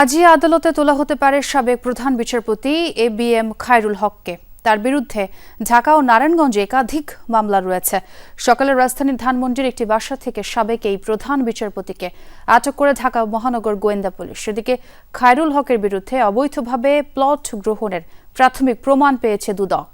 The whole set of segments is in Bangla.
আজই আদালতে তোলা হতে পারে সাবেক প্রধান বিচারপতি এ বি এম খায়রুল হককে। তার বিরুদ্ধে ঢাকা ও নারায়ণগঞ্জে একাধিক মামলা রয়েছে। সকালে রাজধানীর ধানমন্ডির একটি বাসা থেকে সাবেক এই প্রধান বিচারপতিকে আটক করে ঢাকা মহানগর গোয়েন্দা পুলিশ। এদিকে খায়রুল হকের বিরুদ্ধে অবৈধভাবে প্লট গ্রহণের প্রাথমিক প্রমাণ পেয়েছে দুদক।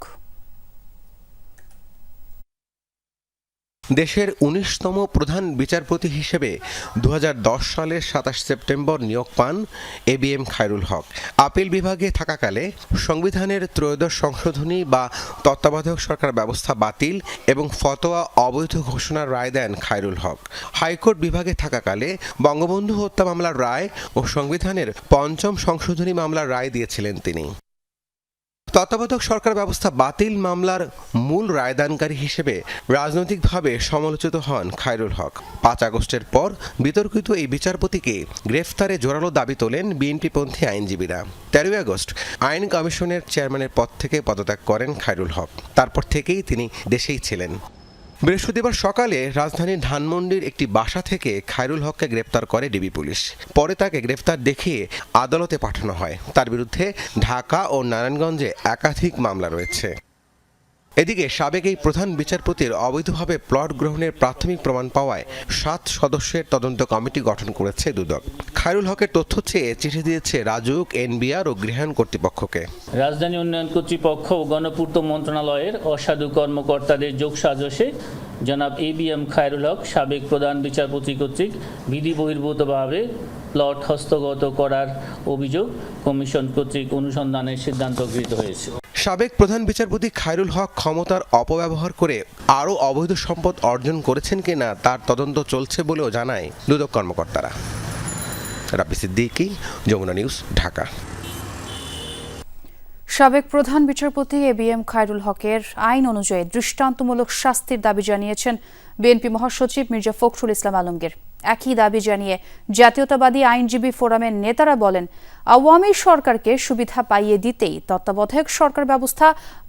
দেশের উনিশতম প্রধান বিচারপতি হিসেবে দু হাজার দশ সালের সাতাশ সেপ্টেম্বর নিয়োগ পান A B M Khairul Haque. Appeal বিভাগে থাকাকালে সংবিধানের ত্রয়োদশ সংশোধনী বা তত্ত্বাবধায়ক সরকার ব্যবস্থা বাতিল এবং ফতোয়া অবৈধ ঘোষণার রায় দেন খায়রুল হক। হাইকোর্ট বিভাগে থাকাকালে বঙ্গবন্ধু হত্যা মামলার রায় ও সংবিধানের পঞ্চম সংশোধনী মামলার রায় দিয়েছিলেন তিনি। তত্ত্বাবধায়ক সরকার ব্যবস্থা বাতিল মামলার মূল রায়দানকারী হিসেবে রাজনৈতিকভাবে সমালোচিত হন খায়রুল হক। পাঁচ আগস্টের পর বিতর্কিত এই বিচারপতিকে গ্রেফতারে জোরালো দাবি তোলেন বিএনপিপন্থী আইনজীবীরা। তেরোই আগস্ট আইন কমিশনের চেয়ারম্যানের পদ থেকে পদত্যাগ করেন খায়রুল হক। তারপর থেকেই তিনি দেশেই ছিলেন। বৃহস্পতিবার সকালে রাজধানীর ধানমন্ডির একটি বাসা থেকে খায়রুল হককে গ্রেপ্তার করে ডিবি পুলিশ। পরে তাকে গ্রেপ্তার দেখিয়ে আদালতে পাঠানো হয়। তার বিরুদ্ধে ঢাকা ও নারায়ণগঞ্জে একাধিক মামলা রয়েছে। এদিকে সাবেক এই প্রধান বিচারপতির অবৈধভাবে প্লট গ্রহণের প্রাথমিক প্রমাণ পাওয়ায় সাত সদস্যের তদন্ত কমিটি গঠন করেছে দুদক। খায়রুল হকের তথ্য চেয়ে চিঠি দিয়েছে রাজুক এনবিআর ও গৃহায়ণ কর্তৃপক্ষকে। রাজধানী উন্নয়ন কর্তৃপক্ষ ও গণপূর্ত মন্ত্রণালয়ের অসাধু কর্মকর্তাদের যোগ সাজসে জনাব A B M Khairul Haque, সাবেক প্রধান বিচারপতি কর্তৃক বিধি বহির্ভূতভাবে প্লট হস্তগত করার অভিযোগ কমিশন কর্তৃক অনুসন্ধানের সিদ্ধান্ত গৃহীত হয়েছে। সাবেক প্রধান বিচারপতি খায়রুল হক ক্ষমতার অপব্যবহার করে আরও অবৈধ সম্পদ অর্জন করেছেন কিনা তার তদন্ত চলছে বলেও জানায় দুদক কর্মকর্তারা। রাব্বি সিদ্দিকি, যমুনা নিউজ, ঢাকা। সাবেক প্রধান বিচারপতি এ বি এম খায়রুল হকের আইন অনুযায়ী দৃষ্টান্তমূলক শাস্তির দাবি জানিয়েছেন বিএনপি মহাসচিব মির্জা ফখরুল ইসলাম আলমগীর। একই দাবি জানিয়ে জাতীয়তাবাদী আইনজীবী ফোরামের নেতারা বলেন, আওয়ামী সরকারকে সুবিধা পাইয়ে দিতেই তত্ত্বাবধায়ক সরকার ব্যবস্থা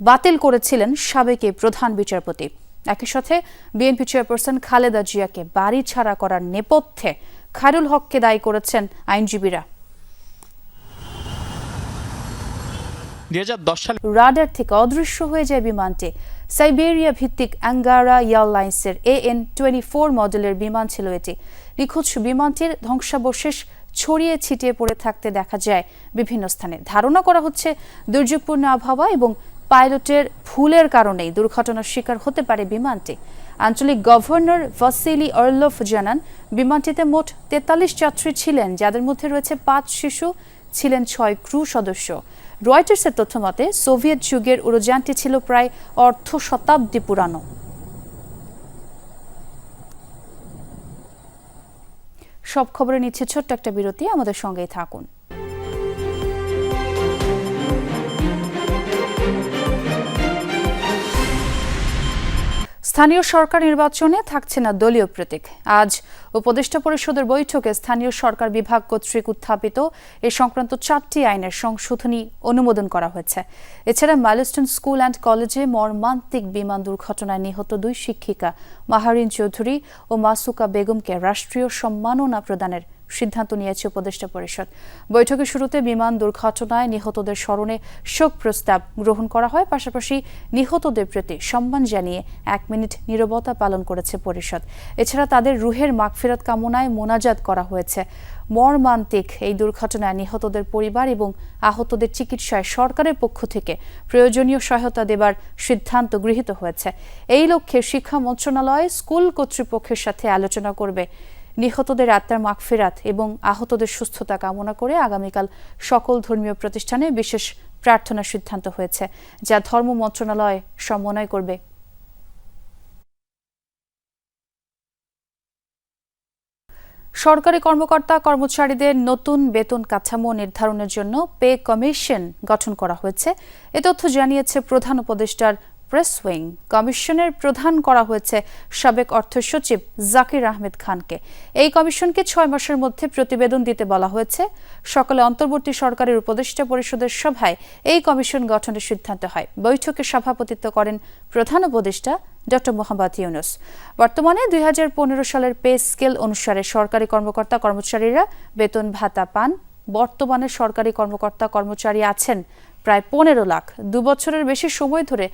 বাতিল করেছিলেন সাবেক প্রধান বিচারপতি। একই সাথে বিএনপি চেয়ারপারসন খালেদা জিয়াকে বাড়ি ছাড়া করার নেপথ্যে খায়রুল হককে দায়ী করেছেন আইনজীবীরা। দুই সালে রাডার থেকে অদৃশ্য হয়ে যায় বিমানটি। সাইবেরিয়া ভিত্তিক অ্যাঙ্গারা এয়ারলাইন্সের এ এন টোয়েন্টি ফোর মডেলের বিমান ছিল এটি। নিখোঁজ বিমানটির ধ্বংসাবশেষ ছড়িয়ে ছিটিয়ে পড়ে থাকতে দেখা যায়। বিভিন্ন স্থানে ধারণা করা হচ্ছে দুর্যোগপূর্ণ আবহাওয়া এবং পাইলটের ভুলের কারণেই দুর্ঘটনার শিকার হতে পারে বিমানটি। আঞ্চলিক গভর্নর ভাসিলি অর্লফ জানান, বিমানটিতে মোট তেতাল্লিশ যাত্রী ছিলেন, যাদের মধ্যে রয়েছে পাঁচ শিশু, ছিলেন ছয় ক্রু সদস্য। রয়টার্সের তথ্য মতে, সোভিয়েত যুগের উড়োযানটি ছিল প্রায় অর্ধ শতাব্দী পুরানো। সব খবরে নিচ্ছে ছোট্ট একটা বিরতি, আমাদের সঙ্গেই থাকুন। স্থানীয় সরকার নির্বাচনে থাকছে না দলীয় প্রতীক। আজ উপদেষ্টা পরিষদের বৈঠকে স্থানীয় সরকার বিভাগ কর্তৃক উত্থাপিত এ সংক্রান্ত চারটি আইনের সংশোধনী অনুমোদন করা হয়েছে। এছাড়া মাইলস্টন স্কুল অ্যান্ড কলেজে মর্মান্তিক বিমান দুর্ঘটনায় নিহত দুই শিক্ষিকা মাহারিন চৌধুরী ও মাসুকা বেগমকে রাষ্ট্রীয় সম্মাননা প্রদানের সিদ্ধান্ত নিয়েছে উপদেষ্টা পরিষদ। বৈঠকের শুরুতে বিমান দুর্ঘটনায় নিহতদের স্মরণে শোক প্রস্তাব গ্রহণ করা হয়। পাশাপাশি নিহতদের প্রতি সম্মান জানিয়ে এক মিনিট নীরবতা পালন করেছে পরিষদ। এছাড়া তাদের রুহের মাগফিরত কামনায় মোনাজাত করা হয়েছে। মর্মান্তিক এই দুর্ঘটনায় নিহতদের পরিবার এবং আহতদের চিকিৎসায় সরকারের পক্ষ থেকে প্রয়োজনীয় সহায়তা দেবার সিদ্ধান্ত গৃহীত হয়েছে। এই লক্ষ্যে শিক্ষা মন্ত্রণালয়, স্কুল কর্তৃপক্ষের সাথে আলোচনা করবে। নিহতদের আত্মার মাগফিরাত এবং আহতদের সুস্থতা কামনা করে আগামীকাল সকল ধর্মীয় প্রতিষ্ঠানে বিশেষ প্রার্থনার সিদ্ধান্ত হয়েছে, যা ধর্ম মন্ত্রণালয় সমন্বয় করবে। সরকারি কর্মকর্তা কর্মচারীদের নতুন বেতন কাঠামো নির্ধারণের জন্য পে কমিশন গঠন করা হয়েছে। এ তথ্য জানিয়েছে প্রধান উপদেষ্টার প্রেস উইং কমিশনের প্রধান করা হয়েছে সাবেক অর্থ সচিব জাকির আহমেদ খানকে। এই কমিশনকে ছয় মাসের মধ্যে প্রতিবেদন দিতে বলা হয়েছে। সকালে অন্তর্বর্তী সরকারের উপদেষ্টা পরিষদের সভায় এই কমিশন গঠনের সিদ্ধান্ত হয়। বৈঠকে সভাপতিত্ব করেন প্রধান উপদেষ্টা ডক্টর মোহাম্মদ ইউনুস। বর্তমানে দুই হাজার পনেরো সালের পে স্কেল অনুসারে সরকারি কর্মকর্তা কর্মচারীরা বেতন, ভাতা পান। বর্তমানে সরকারি কর্মকর্তা কর্মচারী আছেন প্রায় পনেরো লাখ। দু বছরের বেশি সময় ধরে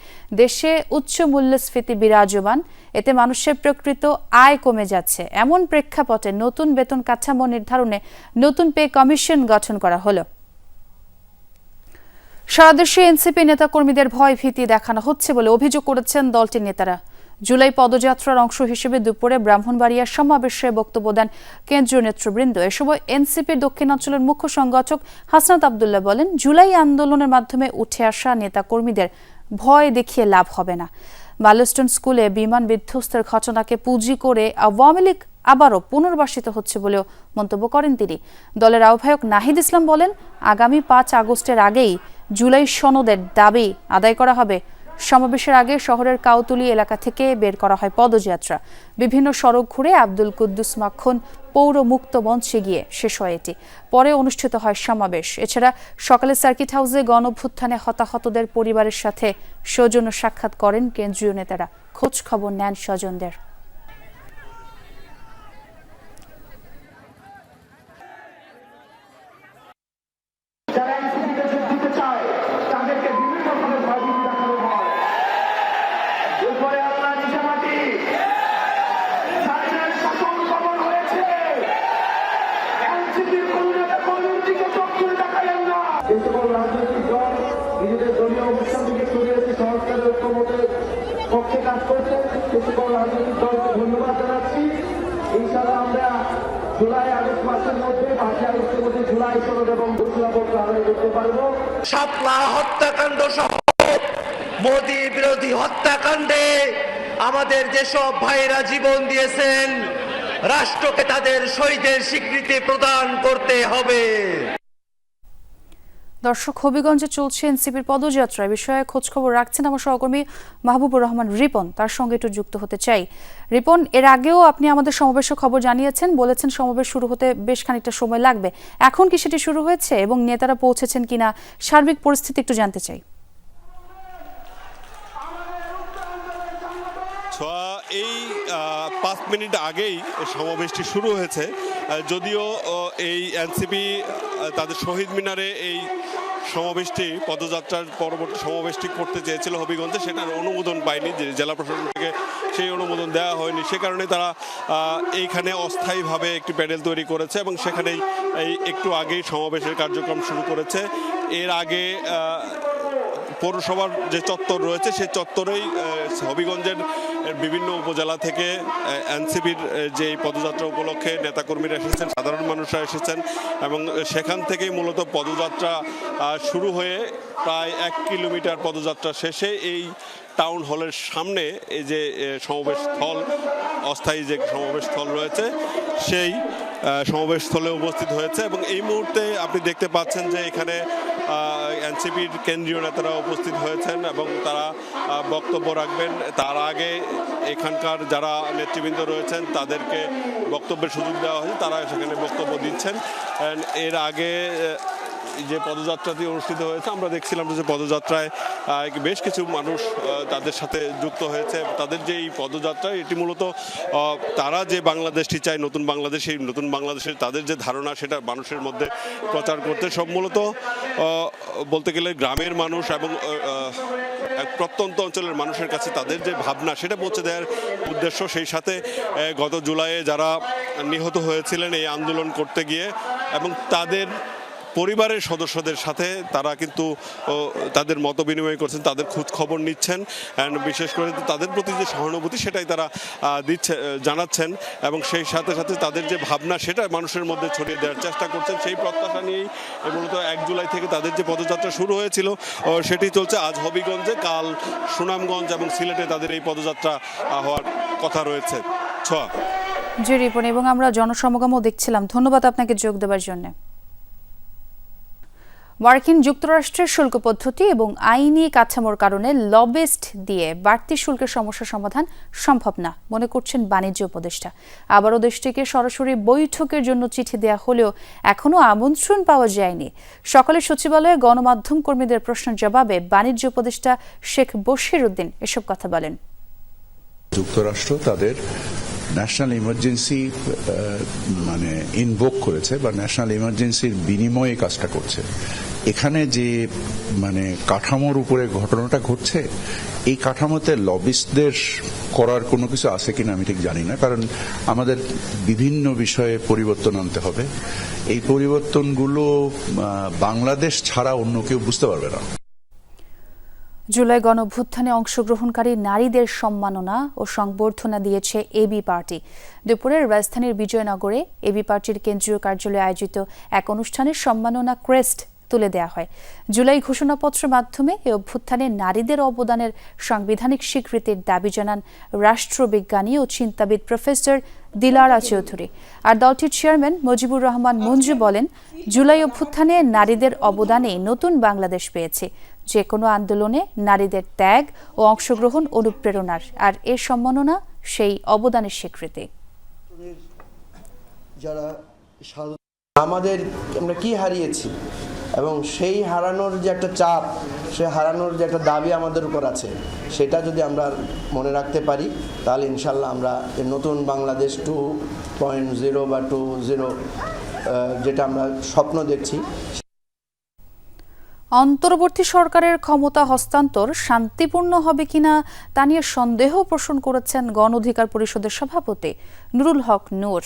দেশে উচ্চ মূল্যস্ফীতি বিরাজমান, এতে মানুষের প্রকৃত আয় কমে যাচ্ছে। এমন প্রেক্ষাপটে নতুন বেতন কাঠামো নির্ধারণে নতুন পে কমিশন গঠন করা হলো। সারাদেশে এনসিপি নেতাকর্মীদের ভয় ভীতি দেখানো হচ্ছে বলে অভিযোগ করেছেন দলটির নেতারা। জুলাই পদযাত্রার অংশ হিসেবে দুপুরে ব্রাহ্মণবাড়িয়ার সমাবেশে বক্তব্য দেন কেন্দ্রীয় নেতৃবৃন্দ। এ সময় এনসিপির দক্ষিণাঞ্চলের মুখ্য সংগঠক হাসনাত আবদুল্লাহ বলেন, জুলাই আন্দোলনের মাধ্যমে উঠে আসা নেতাকর্মীদের ভয় দেখিয়ে লাভ হবে না। মালস্টন স্কুলে বিমান বিধ্বস্তের ঘটনাকে পুঁজি করে আওয়ামী লীগ আবারও পুনর্বাসিত হচ্ছে বলেও মন্তব্য করেন তিনি। দলের আহ্বায়ক নাহিদ ইসলাম বলেন, আগামী পাঁচ আগস্টের আগেই জুলাই সনদের দাবি আদায় করা হবে সমাবেশের আগে শহরের কাউতুলি এলাকা থেকে বের করা হয় পদযাত্রা। বিভিন্ন সড়ক ঘুরে আব্দুল কুদ্দুস মাখন পৌর মুক্ত মঞ্চে গিয়ে শেষ হয় এটি। পরে অনুষ্ঠিত হয় সমাবেশ। এছাড়া সকালে সার্কিট হাউসে গণভ্যুত্থানে হতাহতদের পরিবারের সাথে সৌজন্য সাক্ষাৎ করেন কেন্দ্রীয় নেতারা। খোঁজ খবর নেন স্বজনদের। শাপলা হত্যাকাণ্ড মোদী বিরোধী হত্যাকাণ্ডে আমাদের যেসব ভাইরা জীবন দিয়েছেন, রাষ্ট্রকে তাদের শহীদের স্বীকৃতি প্রদান করতে হবে। দর্শক, হবিগঞ্জে চলছে এনসিপির পদযাত্রা বিষয়ে খোঁজখবর রাখছেন আমার সহকর্মী মাহবুবুর রহমান রিপন। তার সঙ্গে একটু যুক্ত হতে চাই। রিপন, এর আগেও আপনি আমাদের সমাবেশের খবর জানিয়েছেন, বলেছেন সমাবেশ শুরু হতে বেশ খানিকটা সময় লাগবে। এখন কি সেটি শুরু হয়েছে এবং নেতারা পৌঁছেছেন কিনা সার্বিক পরিস্থিতি একটু জানতে চাই। এই পাঁচ মিনিট আগেই সমাবেশটি শুরু হয়েছে। যদিও এই এনসিপি তাদের শহীদ মিনারে এই সমাবেশটি, পদযাত্রার পরবর্তী সমাবেশটি করতে চেয়েছিল হবিগঞ্জে। সেটার অনুমোদন পায়নি জেলা প্রশাসন থেকে সেই অনুমোদন দেওয়া হয়নি। সে কারণে তারা এইখানে অস্থায়ীভাবে একটি প্যানেল তৈরি করেছে এবং সেখানেই এই একটু আগেই সমাবেশের কার্যক্রম শুরু করেছে। এর আগে পৌরসভার যে চত্বর রয়েছে সেই চত্বরেই হবিগঞ্জের বিভিন্ন উপজেলা থেকে এনসিপির যে পদযাত্রা উপলক্ষে নেতাকর্মীরা এসেছেন সাধারণ মানুষরা এসেছেন এবং সেখান থেকেই মূলত পদযাত্রা শুরু হয়ে প্রায় এক কিলোমিটার পদযাত্রা শেষে এই টাউন হলের সামনে এই যে সমাবেশ স্থল অস্থায়ী যে সমাবেশ স্থল রয়েছে সেই আহ, সমাবেশ স্থলে উপস্থিত হয়েছে এবং এই মুহূর্তে আপনি দেখতে পাচ্ছেন যে এখানে এনসিপির কেন্দ্রীয় নেতারা উপস্থিত হয়েছেন এবং তারা বক্তব্য রাখবেন। তার আগে এখানকার যারা নেতৃবৃন্দ রয়েছেন, তাদেরকে বক্তব্যের সুযোগ দেওয়া হয়েছে। তারা সেখানে বক্তব্য দিচ্ছেন। এর আগে যে পদযাত্রাটি অনুষ্ঠিত হয়েছে, আমরা দেখছিলাম যে পদযাত্রায় বেশ কিছু মানুষ তাদের সাথে যুক্ত হয়েছে। তাদের যে এই পদযাত্রা, এটি মূলত তারা যে বাংলাদেশটি চায়, নতুন বাংলাদেশ এই নতুন বাংলাদেশের তাদের যে ধারণা, সেটা মানুষের মধ্যে প্রচার করতে সব মূলত বলতে গেলে গ্রামের মানুষ এবং এক প্রত্যন্ত অঞ্চলের মানুষের কাছে তাদের যে ভাবনা, সেটা পৌঁছে দেওয়ার উদ্দেশ্য। সেই সাথে গত জুলাইয়ে যারা নিহত হয়েছিলেন এই আন্দোলন করতে গিয়ে এবং তাদের পরিবারের সদস্যদের সাথে তারা কিন্তু তাদের মত বিনিময় করছেন, তাদের খোঁজ খবর নিচ্ছেন অ্যান্ড বিশেষ করে তাদের প্রতি যে সহানুভূতি সেটাই তারা দিচ্ছে জানাচ্ছেন, এবং সেই সাথে সাথে তাদের যে ভাবনা সেটা মানুষের মধ্যে ছড়িয়ে দেওয়ার চেষ্টা করছেন। সেই প্রত্যাশা নিয়েই মূলত এক জুলাই থেকে তাদের যে পদযাত্রা শুরু হয়েছিল সেটি চলছে আজ হবিগঞ্জে, কাল সুনামগঞ্জ এবং সিলেটে তাদের এই পদযাত্রা হওয়ার কথা রয়েছে। ছোয়া। জি, রিপন, এবং আমরা জনসমাগমও দেখছিলাম। ধন্যবাদ আপনাকে যোগ দেওয়ার জন্য। মার্কিন যুক্তরাষ্ট্রের শুল্ক পদ্ধতি এবং আইনি কাঠামোর কারণে লবিস্ট দিয়ে বাড়তি শুল্কের সমস্যা সমাধান সম্ভব না, মনে করছেন বাণিজ্য উপদেষ্টা। আবারও দেশটিকে সরাসরি বৈঠকের জন্য চিঠি দেয়া হলেও এখনও আমন্ত্রণ পাওয়া যায়নি। সকালে সচিবালয়ে গণমাধ্যম কর্মীদের প্রশ্নের জবাবে বাণিজ্য উপদেষ্টা শেখ বশির উদ্দিন এসব কথা বলেন। যুক্তরাষ্ট্র তাদের ন্যাশনাল ইমার্জেন্সি মানে ইনভোক করেছে বা ন্যাশনাল ইমার্জেন্সির বিনিময়ে কাজটা করছে। এখানে যে মানে কাঠামোর উপরে ঘটনাটা ঘটছে, এই কাঠামোতে লবিস্টদের করার কোনো কিছু আছে কিনা আমি ঠিক জানি না, কারণ আমাদের বিভিন্ন বিষয়ে পরিবর্তন আনতে হবে। এই পরিবর্তনগুলো বাংলাদেশ ছাড়া অন্য কেউ বুঝতে পারবে না। জুলাই গণভ্যুত্থানে অংশগ্রহণকারী নারীদের সম্মাননা ও সংবর্ধনা দিয়েছে এবি পার্টি। দুপুরে রাজধানীর বিজয়নগরে এবি পার্টির কেন্দ্রীয় কার্যালয়ে আয়োজিত এক অনুষ্ঠানে সম্মাননা ক্রেস্ট তুলে দেয়া হয়। জুলাই ঘোষণাপত্রের মাধ্যমে এ অভ্যুত্থানে নারীদের অবদানের সাংবিধানিক স্বীকৃতির দাবি জানান রাষ্ট্রবিজ্ঞানী ও চিন্তাবিদ প্রফেসর দিলারা চৌধুরী। আর দলটির চেয়ারম্যান মুজিবুর রহমান মঞ্জু বলেন, জুলাই অভ্যুত্থানে নারীদের অবদানে নতুন বাংলাদেশ পেয়েছে। যে কোনো আন্দোলনে নারীদের ত্যাগ ও অংশগ্রহণ অনুপ্রেরণার, আর এ সম্মাননা সেই অবদানের স্বীকৃতি। যারা আমাদের আমরা কি হারিয়েছি? এবং সেই হারানোর যে একটা চাপ সে হারানোর যে একটা দাবি আমাদের উপর আছে, সেটা যদি আমরা মনে রাখতে পারি, তাহলে ইনশাল্লাহ আমরা নতুন বাংলাদেশ টু পয়েন্ট জিরো বা টু জিরো যেটা আমরা স্বপ্ন দেখছি। অন্তর্বর্তী সরকারের ক্ষমতা হস্তান্তর শান্তিপূর্ণ হবে কিনা, তা নিয়ে সন্দেহ পোষণ করেছেন গণ অধিকার পরিষদের সভাপতি নুরুল হক নূর।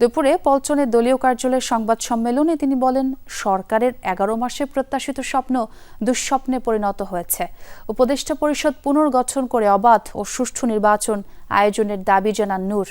দুপুরে পলচনের দলীয় কার্যালয়ের সংবাদ সম্মেলনে তিনি বলেন, সরকারের এগারো মাসে প্রত্যাশিত স্বপ্ন দুঃস্বপ্নে পরিণত হয়েছে। উপদেষ্টা পরিষদ পুনর্গঠন করে অবাধ ও সুষ্ঠু নির্বাচন আয়োজনের দাবি জানান নূর।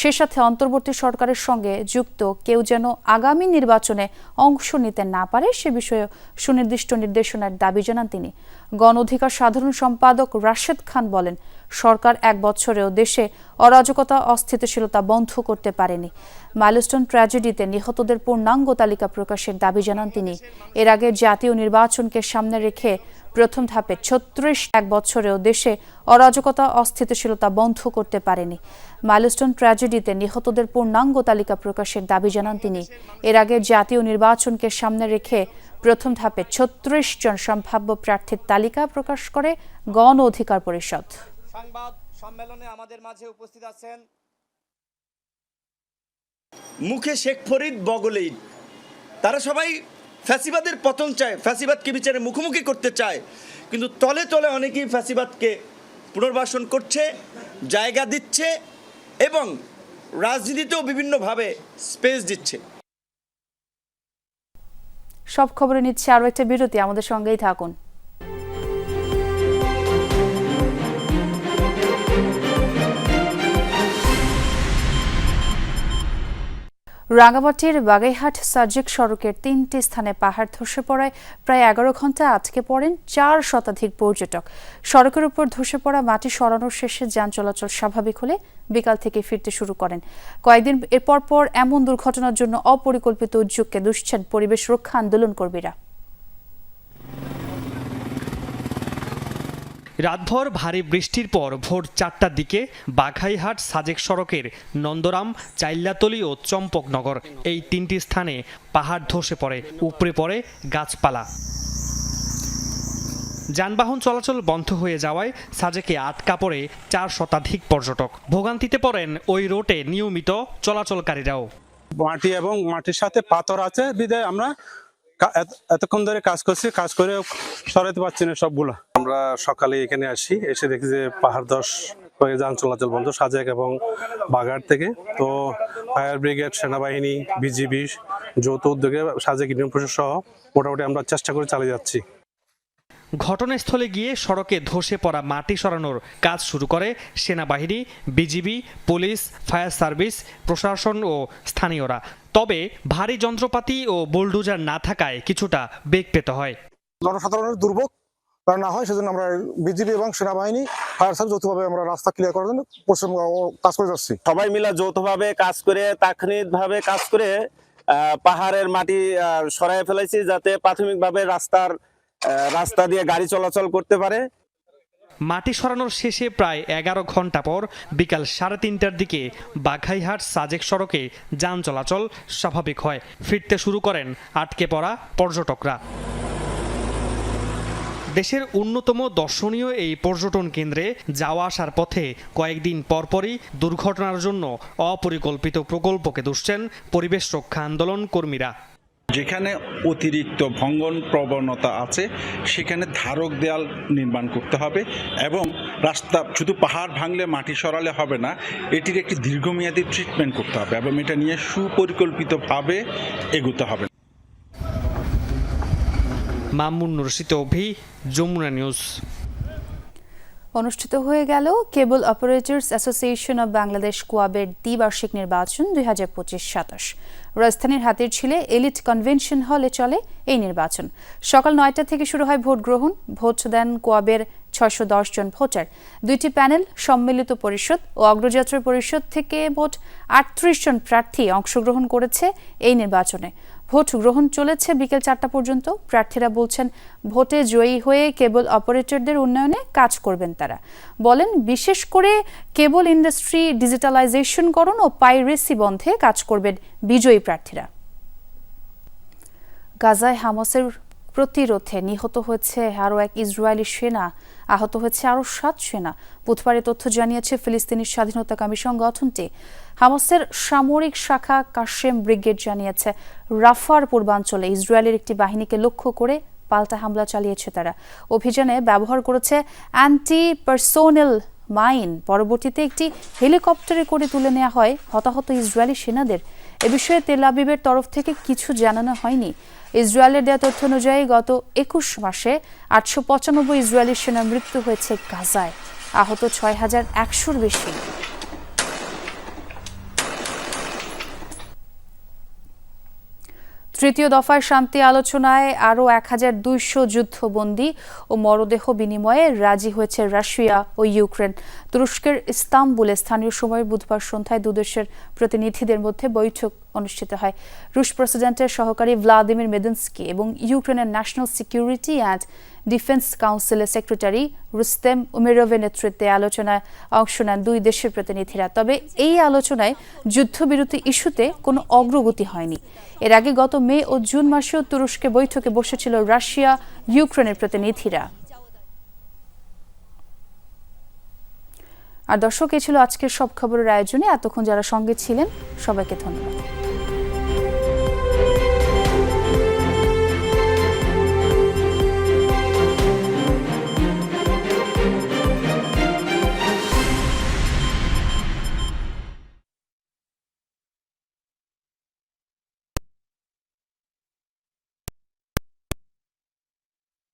সে সাথে অন্তর্বর্তী সরকারের সঙ্গে যুক্ত কেউ যেন আগামী নির্বাচনে অংশ নিতে না পারে সে বিষয়ে সুনির্দিষ্ট নির্দেশনার দাবি জানান তিনি। গণ অধিকার সাধারণ সম্পাদক রাশেদ খান বলেন, সরকার এক বছরেও দেশে অরাজকতা, অস্থিতিশীলতা বন্ধ করতে পারেনি। মাইলস্টোন ট্র্যাজেডিতে নিহতদের পূর্ণাঙ্গ তালিকা প্রকাশের দাবি জানান তিনি। এর আগে জাতীয় নির্বাচনকে সামনে রেখে প্রথম ধাপে ছত্রিশ এক বছরেও দেশে অরাজকতা অস্থিতিশীলতা বন্ধ করতে পারেনি। মাইলস্টোন ট্র্যাজেডিতে নিহতদের পূর্ণাঙ্গ তালিকা প্রকাশের দাবি জানান তিনি। এর আগে জাতীয় নির্বাচনকে সামনে রেখে প্রথম ধাপে ছত্রিশ জন সম্ভাব্য প্রার্থীর তালিকা প্রকাশ করে গণ অধিকার পরিষদ। সংবাদ সম্মেলনে আমাদের মাঝে উপস্থিত আছেন মুখে শেখ ফরিদ বগলেই তারা সবাই ফ্যাসিবাদের পতন চায়, ফ্যাসিবাদকে বিচারে মুখোমুখি করতে চায়, কিন্তু তলে তলে অনেকেই ফ্যাসিবাদকে পুনর্বাসন করছে, জায়গা দিচ্ছে এবং রাজনীতিতেও বিভিন্নভাবে স্পেস দিচ্ছে। সব খবরে নিচ্ছে আরও একটা বিরতি, আমাদের সঙ্গেই থাকুন। রাঙামাটির বাগাইহাট সার্জিক সড়কের তিনটি স্থানে পাহাড় ধসে পড়ায় প্রায় এগারো ঘণ্টা আটকে পড়েন চার শতাধিক পর্যটক। সড়কের উপর ধসে পড়া মাটি সরানোর শেষে যান চলাচল স্বাভাবিক হলে বিকাল থেকে ফিরতে শুরু করেন। কয়েকদিন এরপর পর এমন দুর্ঘটনার জন্য অপরিকল্পিত উদ্যোগকে দুষছেন পরিবেশ রক্ষা আন্দোলন কর্মীরা রাতভর ভারী বৃষ্টির পর ভোর চারটার দিকে বাঘাইহাট সাজেক সড়কের নন্দরাম চাইল্লাতলি ও চম্পকনগর এই তিনটি স্থানে পাহাড় ধসে পড়ে, উপড়ে পড়ে গাছপালা। যানবাহন চলাচল বন্ধ হয়ে যাওয়ায় সাজেকে আটকা পড়ে চার শতাধিক পর্যটক। ভোগান্তিতে পড়েন ওই রোডে নিয়মিত চলাচলকারীরাও। মাটি এবং মাটির সাথে পাথর আছে, বিদায় আমরা এতক্ষণ ধরে কাজ করছি, কাজ করে সরাতে পারছি না সবগুলো। আমরা সকালে এখানে আসি, এসে দেখি যে পাহাড় দশ হয়ে যান চলাচল বন্ধ সাজেক এবং বাগার থেকে। তো ফায়ার ব্রিগেড, সেনাবাহিনী, বিজিবি, যৌথ উদ্যোগে সাজেক ইউনিয়ন পরিষদ সহ মোটামুটি আমরা চেষ্টা করে চালিয়ে যাচ্ছি। ঘটনাস্থলে গিয়ে সড়কে ধসে পড়া মাটি সরানোর কাজ শুরু করে সেনাবাহিনী, বিজিবি, পুলিশ, ফায়ার সার্ভিস, প্রশাসন ও স্থানীয়রা। তবে ভারী যন্ত্রপাতি ও বুলডোজার না থাকায় কিছুটা বেগ পেতে হয়। জনসাধারণের দুর্ভোগ না হয় সেজন্য আমরা বিজিবি এবং সেনাবাহিনী ফায়ার সার্ভিস যৌথভাবে আমরা রাস্তা ক্লিয়ার করার জন্য ও কাজ করে যাচ্ছি। সবাই মিলে যৌথভাবে কাজ করে তাৎক্ষণিকভাবে কাজ করে পাহাড়ের মাটি সরাই ফেলেছি যাতে প্রাথমিকভাবে রাস্তার রাস্তা দিয়ে গাড়ি চলাচল করতে পারে। মাটি সরানোর শেষে প্রায় এগারো ঘণ্টা পর বিকাল সাড়ে তিনটার দিকে বাঘাইহাট সাজেক সড়কে যান চলাচল স্বাভাবিক হয়। ফিরতে শুরু করেন আটকে পড়া পর্যটকরা। দেশের অন্যতম দর্শনীয় এই পর্যটন কেন্দ্রে যাওয়া আসার পথে কয়েকদিন পরপরই দুর্ঘটনার জন্য অপরিকল্পিত প্রকল্পকে দুষছেন পরিবেশ রক্ষা আন্দোলন কর্মীরা। যেখানে অতিরিক্ত ভঙ্গন প্রবণতা আছে, সেখানে ধারক দেয়াল নির্মাণ করতে হবে এবং রাস্তা শুধু পাহাড় ভাঙলে মাটি সরালে হবে না, এটির একটি দীর্ঘমেয়াদী ট্রিটমেন্ট করতে হবে এবং এটা নিয়ে সুপরিকল্পিতভাবে এগোতে হবে। মামুন রশিদ অভি, যমুনা নিউজ। অনুষ্ঠিত হয়ে গেল cable operators association of Bangladesh কোয়াবের দ্বিবার্ষিক নির্বাচন দুই হাজার পঁচিশ সাতাশ। রাজধানীর হাতের ছিলে এলিট কনভেনশন হলে চলে এই নির্বাচন। সকাল নয়টা থেকে শুরু হয় ভোট গ্রহণ। ভোট দেন কোয়াবের ছয়শো দশ জন ভোটার। দুইটি প্যানেল, সম্মিলিত পরিষদ ও অগ্রযাত্রা পরিষদ থেকে মোট আটত্রিশ জন প্রার্থী অংশগ্রহণ করেছে এই নির্বাচনে। ভোট গ্রহণ চলেছে বিকেল চারটা পর্যন্ত। প্রার্থীরা বলছেন, ভোটে জয়ী হয়ে কেবল অপারেটরদের উন্নয়নে কাজ করবেন তারা। বলেন, বিশেষ করে কেবল ইন্ডাস্ট্রি ডিজিটালাইজেশনকরণ ও পাইরেসি বন্ধে কাজ করবেন বিজয়ী প্রার্থীরা। গাজায় হামাসের প্রতিরোধে নিহত হয়েছে আরও এক ইসরায়েলি সেনা। আহত হয়েছে আরও সাত সেনা। বুধবার তথ্য জানিয়েছে ফিলিস্তিনি স্বাধীনতা স্বাধীনতাকামী সংগঠনটি। হামাসের সামরিক শাখা কাশেম ব্রিগেড জানিয়েছে, রাফার পূর্বাঞ্চলে ইসরায়েলের একটি বাহিনীকে লক্ষ্য করে পাল্টা হামলা চালিয়েছে তারা। অভিযানে ব্যবহার করেছে অ্যান্টি পার্সোনেল মাইন। পরবর্তীতে একটি হেলিকপ্টারে করে তুলে নেওয়া হয় হতাহত ইসরায়েলি সেনাদের। এ বিষয়ে তেল আবিবের তরফ থেকে কিছু জানানো হয়নি। ইসরায়েলের দেওয়া তথ্য অনুযায়ী গত একুশ মাসে আটশো পঁচানব্বই ইসরায়েলি সেনা মৃত্যু হয়েছে গাজায়। আহত ছয় হাজার একশোর বেশি। তৃতীয় দফায় শান্তি আলোচনায় আরও এক হাজার দুইশো যুদ্ধবন্দী ও মরদেহ বিনিময়ে রাজি হয়েছে রাশিয়া ও ইউক্রেন। তুরস্কের ইস্তাম্বুলে স্থানীয় সময় বুধবার সন্ধ্যায় দুদেশের প্রতিনিধিদের মধ্যে বৈঠক অনুষ্ঠিত হয়। রুশ প্রেসিডেন্টের সহকারী ভ্লাদিমির মেদেন্সকি এবং ইউক্রেনের ন্যাশনাল সিকিউরিটি অ্যান্ড ডিফেন্স কাউন্সিলের সেক্রেটারি রুস্তেম উমেরোভের নেতৃত্বে আলোচনায় অংশ নেন দুই দেশের প্রতিনিধিরা। তবে এই আলোচনায় যুদ্ধবিরতি ইস্যুতে কোনো অগ্রগতি হয়নি। এর আগে গত মে ও জুন মাসেও তুরস্কে বৈঠকে বসেছিল রাশিয়া, ইউক্রেনের প্রতিনিধিরা। আর দর্শক, এ ছিল আজকের সব খবরের আয়োজনে। এতক্ষণ যারা সঙ্গে ছিলেন, সবাইকে ধন্যবাদ।